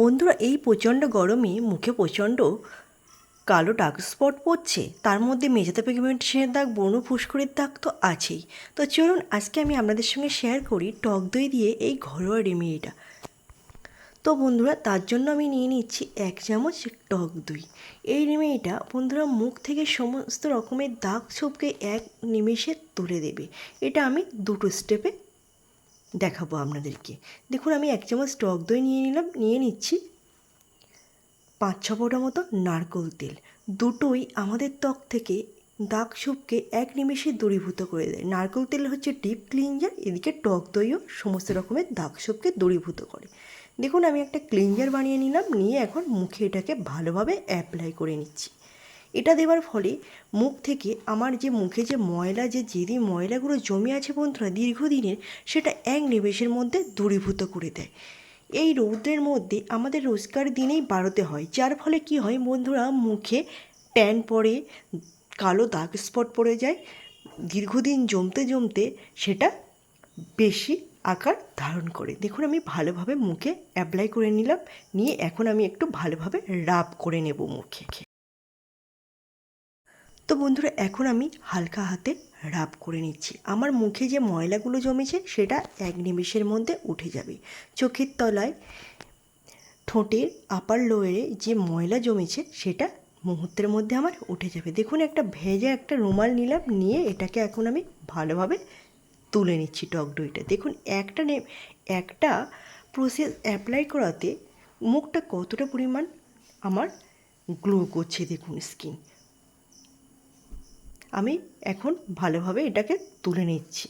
বন্ধুরা, এই প্রচণ্ড গরমে মুখে প্রচণ্ড কালো ডার্ক স্পট পড়ছে। তার মধ্যে মেঝেতে পিগমেন্টেশনের দাগ বনু ফুসকুড়ির দাগ তো আছেই। তো চলুন, আজকে আমি আপনাদের সঙ্গে শেয়ার করি টক দই দিয়ে এই ঘরোয়া রেমেডিটা তো বন্ধুরা, তার জন্য আমি নিয়ে নিচ্ছি এক চামচ টক দই। এই রেমেডিটা বন্ধুরা মুখ থেকে সমস্ত রকমের দাগ ছোপকে এক নিমেষে তুলে দেবে। এটা আমি দুটো স্টেপে দেখাবো আপনাদেরকে। দেখুন, আমি এক চামচ টক দই নিয়ে নিলাম, নিয়ে নিচ্ছি পাঁচ ছ ফোঁটা মতো নারকোল তেল। দুটোই আমাদের ত্বক থেকে দাগ ছোপকে এক নিমেষে দূরীভূত করে দেয়। নারকোল তেল হচ্ছে ডিপ ক্লিনজার, এদিকে টক দইও সমস্ত রকমের দাগ ছোপকে দূরীভূত করে। দেখুন, আমি একটা ক্লিনজার বানিয়ে নিলাম, নিয়ে এখন মুখে এটাকে ভালোভাবে অ্যাপ্লাই করে নিচ্ছি। এটা দেওয়ার ফলে মুখ থেকে আমার যে মুখে যে ময়লা, যে যেদি ময়লাগুলো জমে আছে বন্ধুরা দীর্ঘদিনের, সেটা এক নিমেষের মধ্যে দূরীভূত করে দেয়। এই রৌদ্রের মধ্যে আমাদের রোজকার দিনেই বাড়তে হয়। যার ফলে কি হয় বন্ধুরা, মুখে ট্যান পড়ে, কালো দাগ স্পট পড়ে যায়। দীর্ঘদিন জমতে জমতে সেটা বেশি আকার ধারণ করে। দেখুন, আমি ভালোভাবে মুখে অ্যাপ্লাই করে নিলাম। নিয়ে এখন আমি একটু ভালোভাবে রাব করে নেব মুখে। তো বন্ধুরা, এখন আমি হালকা হাতে রাব করে নিচ্ছি। আমার মুখে যে ময়লাগুলো জমেছে, সেটা এক নিমেষের মধ্যে উঠে যাবে। চোখের তলায়, ঠোঁটের আপার লোয়ারে যে ময়লা জমেছে, সেটা মুহূর্তের মধ্যে আমার উঠে যাবে। দেখুন, একটা ভেজা একটা রুমাল নিলাম, নিয়ে এটাকে এখন আমি ভালোভাবে তুলে নিচ্ছি টক দইটা। দেখুন, একটা নে, একটা প্রসেস অ্যাপ্লাই করাতে মুখটা কতটা পরিমাণ আমার গ্লো করছে, দেখুন স্কিন আমি এখন ভালোভাবে এটাকে তুলে নিচ্ছি।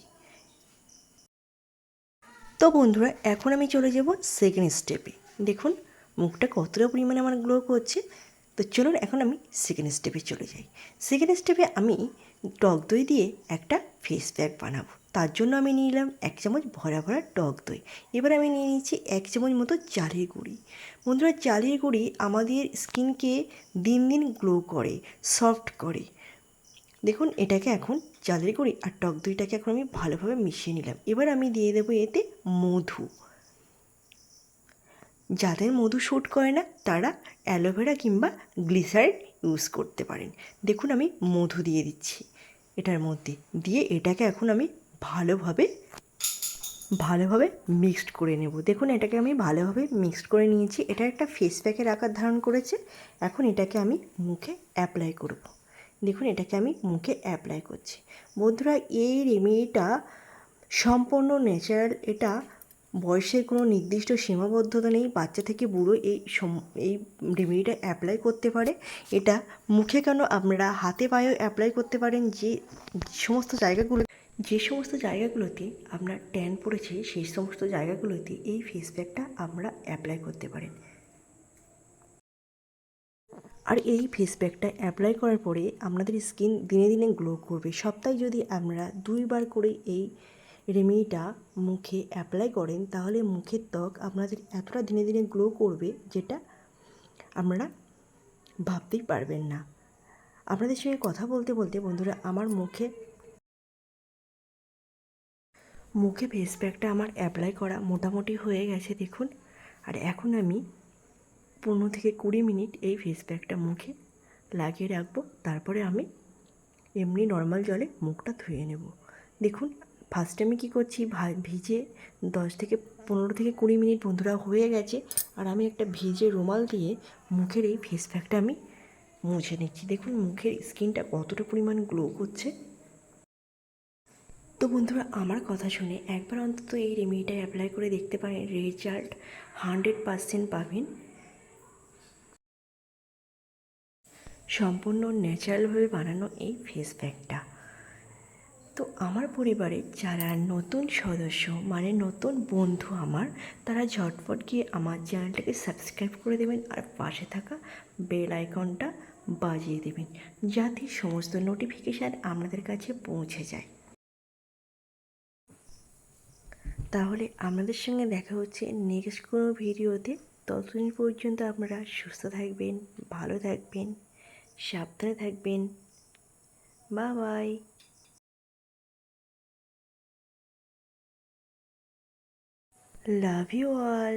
তো বন্ধুরা, এখন আমি চলে যাব সেকেন্ড স্টেপে দেখুন, মুখটা কতটা পরিমাণে আমার গ্লো করছে। তো চলুন, এখন আমি সেকেন্ড স্টেপে চলে যাই। সেকেন্ড স্টেপে আমি টক দই দিয়ে একটা ফেস প্যাক বানাবো। তার জন্য আমি নিয়ে নিলাম এক চামচ ভরা ভরা টক দই। এবার আমি নিয়ে নিচ্ছি এক চামচ মতো চালের গুঁড়ি। বন্ধুরা, চালের গুঁড়ি আমাদের স্কিনকে দিন দিন গ্লো করে সফট করে। দেখুন, এটাকে এখন চালের গুঁড়ি আর টক দইটাকে এখন আমি ভালোভাবে মিশিয়ে নিলাম। এবার আমি দিয়ে দেবো এতে মধু। যাদের মধু শ্যুট করে না, তারা অ্যালোভেরা কিংবা গ্লিসারিন ইউজ করতে পারেন। দেখুন, আমি মধু দিয়ে দিচ্ছি এটার মধ্যে। দিয়ে এটাকে এখন আমি ভালোভাবে ভালোভাবে মিক্সড করে নেব। দেখুন, এটাকে আমি ভালোভাবে মিক্সড করে নিয়েছি। এটা একটা ফেস প্যাকের আকার ধারণ করেছে। এখন এটাকে আমি মুখে অ্যাপ্লাই করব। দেখুন, এটাকে আমি মুখে অ্যাপ্লাই করছি। বন্ধুরা, এই রেমেডিটা সম্পূর্ণ ন্যাচারাল এটা বয়সের কোনো নির্দিষ্ট সীমাবদ্ধতা নেই, বাচ্চা থেকে বুড়ো এই এই রেমেডিটা অ্যাপ্লাই করতে পারে। এটা মুখে কেন আপনারা হাতে পায়েও অ্যাপ্লাই করতে পারেন, যে সমস্ত জায়গাগুলো, যে সমস্ত জায়গাগুলোতে আপনার ট্যান পড়েছে, সেই সমস্ত জায়গাগুলোতে এই ফেস প্যাকটা আপনারা অ্যাপ্লাই করতে পারেন। আর এই ফেস প্যাকটা অ্যাপ্লাই করার পরে আপনাদের স্কিন দিনে দিনে গ্লো করবে। সপ্তাহে যদি আপনারা দুইবার করে এই রেমেডিটা মুখে অ্যাপ্লাই করেন, তাহলে মুখের ত্বক আপনাদের এতটা দিনে দিনে গ্লো করবে যেটা আপনারা ভাবতেই পারবেন না। আপনাদের সঙ্গে কথা বলতে বলতে বন্ধুরা, আমার মুখে মুখে ফেস প্যাকটা আমার অ্যাপ্লাই করা মোটামুটি হয়ে গেছে, দেখুন। আর এখন আমি পনেরো থেকে কুড়ি মিনিট এই ফেস প্যাকটা মুখে লাগিয়ে রাখব। তারপরে আমি এমনি নর্মাল জলে মুখটা ধুয়ে নেব। দেখুন ফার্স্টে আমি কী করছি ভিজে দশ থেকে পনেরো থেকে কুড়ি মিনিট বন্ধুরা হয়ে গেছে। আর আমি একটা ভিজে রুমাল দিয়ে মুখের এই ফেস প্যাকটা আমি মুছে নিচ্ছি। দেখুন, মুখের স্কিনটা কতটা পরিমাণ গ্লো করছে। তো বন্ধুরা, আমার কথা শুনে একবার অন্তত এই রেমেডিটা অ্যাপ্লাই করে দেখতে পারেন। রেজাল্ট হান্ড্রেড পারসেন্ট পাবেন। সম্পূর্ণ ন্যাচারালভাবে বানানো এই ফেস প্যাকটা তো আমার পরিবারে যারা নতুন সদস্য মানে নতুন বন্ধু আমার, তারা ঝটপট গিয়ে আমার চ্যানেলটাকে সাবস্ক্রাইব করে দেবেন আর পাশে থাকা বেল আইকনটা বাজিয়ে দেবেন, যাতে সমস্ত নোটিফিকেশান আপনাদের কাছে পৌঁছে যায়। তাহলে আপনাদের সঙ্গে দেখা হচ্ছে নেক্সট কোনো ভিডিওতে ততদিন পর্যন্ত আপনারা সুস্থ থাকবেন, ভালো থাকবেন। সাবধানে থাকবেন। বা বাই লাভ ইউ অল